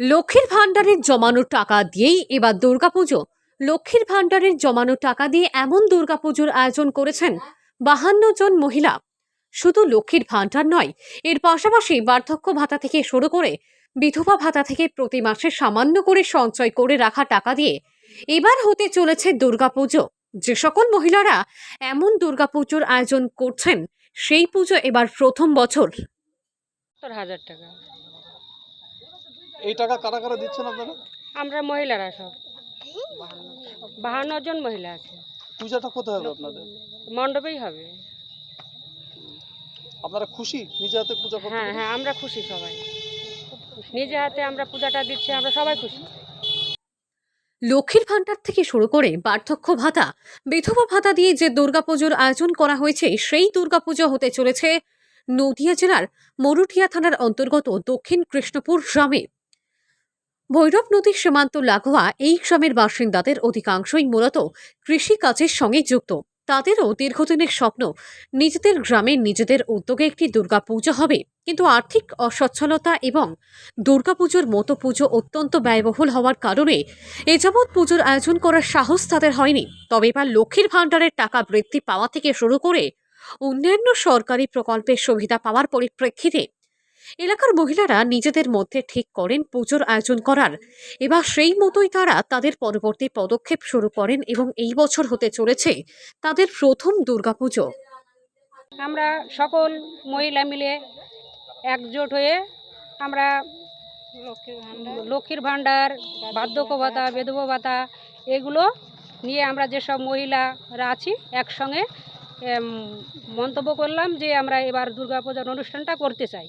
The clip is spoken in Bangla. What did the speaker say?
লক্ষ্মীর ভাণ্ডারের জমানো টাকা দিয়েই এবার দুর্গাপুজো। লক্ষ্মীর ভাণ্ডারের জমানো টাকা দিয়ে এমন দুর্গাপুজোর আয়োজন করেছেন বাহান্ন জন মহিলা। শুধু লক্ষ্মীর ভাণ্ডার নয়, এর পাশাপাশি বার্ধক্য ভাতা থেকে শুরু করে বিধবা ভাতা থেকে প্রতি মাসে সামান্য করে সঞ্চয় করে রাখা টাকা দিয়ে এবার হতে চলেছে দুর্গাপুজো। যে সকল মহিলারা এমন দুর্গাপুজোর আয়োজন করছেন, সেই পুজো এবার প্রথম বছর। হাজার টাকা। এই টাকা কারা কারা দিচ্ছেন আপনারা? আমরা মহিলারা সব। বাহান্ন জন মহিলা আছে। পূজাটা কোথায় হবে আপনাদের? মণ্ডপেই হবে। আপনারা খুশি? নিজে হাতে পূজা করতে হ্যাঁ হ্যাঁ আমরা খুশি সবাই। নিজে হাতে আমরা পূজাটা দিচ্ছি আমরা সবাই খুশি। লক্ষ্মীর ভাণ্ডার থেকে শুরু করে বার্ধক্য ভাতা বিধবা ভাতা দিয়ে যে দুর্গাপুজোর আয়োজন করা হয়েছে সেই দুর্গাপুজো হতে চলেছে নদিয়া জেলার মরুঠিয়া থানার অন্তর্গত দক্ষিণ কৃষ্ণপুর গ্রামে। ভৈরব নদীর সীমান্ত লাগোয়া এই গ্রামের বাসিন্দাদের অধিকাংশই মূলত কৃষি কাজের সঙ্গে যুক্ত। তাদেরও দীর্ঘদিনের স্বপ্ন, নিজেদের গ্রামে নিজেদের উদ্যোগে একটি দুর্গাপুজো হবে। কিন্তু আর্থিক অসচ্ছলতা এবং দুর্গাপুজোর মতো পুজো অত্যন্ত ব্যয়বহুল হওয়ার কারণে এ যাবৎ পুজোর আয়োজন করার সাহস তাদের হয়নি। তবে এবার লক্ষ্মীর ভাণ্ডারের টাকা বৃদ্ধি পাওয়া থেকে শুরু করে অন্যান্য সরকারি প্রকল্পের সুবিধা পাওয়ার পরিপ্রেক্ষিতে এলাকার মহিলারা নিজেদের মধ্যে ঠিক করেন পুজোর আয়োজন করার। এবার সেই মতোই তারা তাদের পরবর্তী পদক্ষেপ শুরু করেন এবং এই বছর হতে চলেছে তাদের প্রথম দুর্গাপুজো। আমরা সকল মহিলা মিলে একজোট হয়ে আমরা লক্ষ্মীর ভাণ্ডার বার্ধক্য ভাতা বেধবা ভাতা এগুলো নিয়ে আমরা যেসব মহিলারা আছি একসঙ্গে মন্তব্য করলাম যে আমরা এবার দুর্গাপূজার অনুষ্ঠানটা করতে চাই।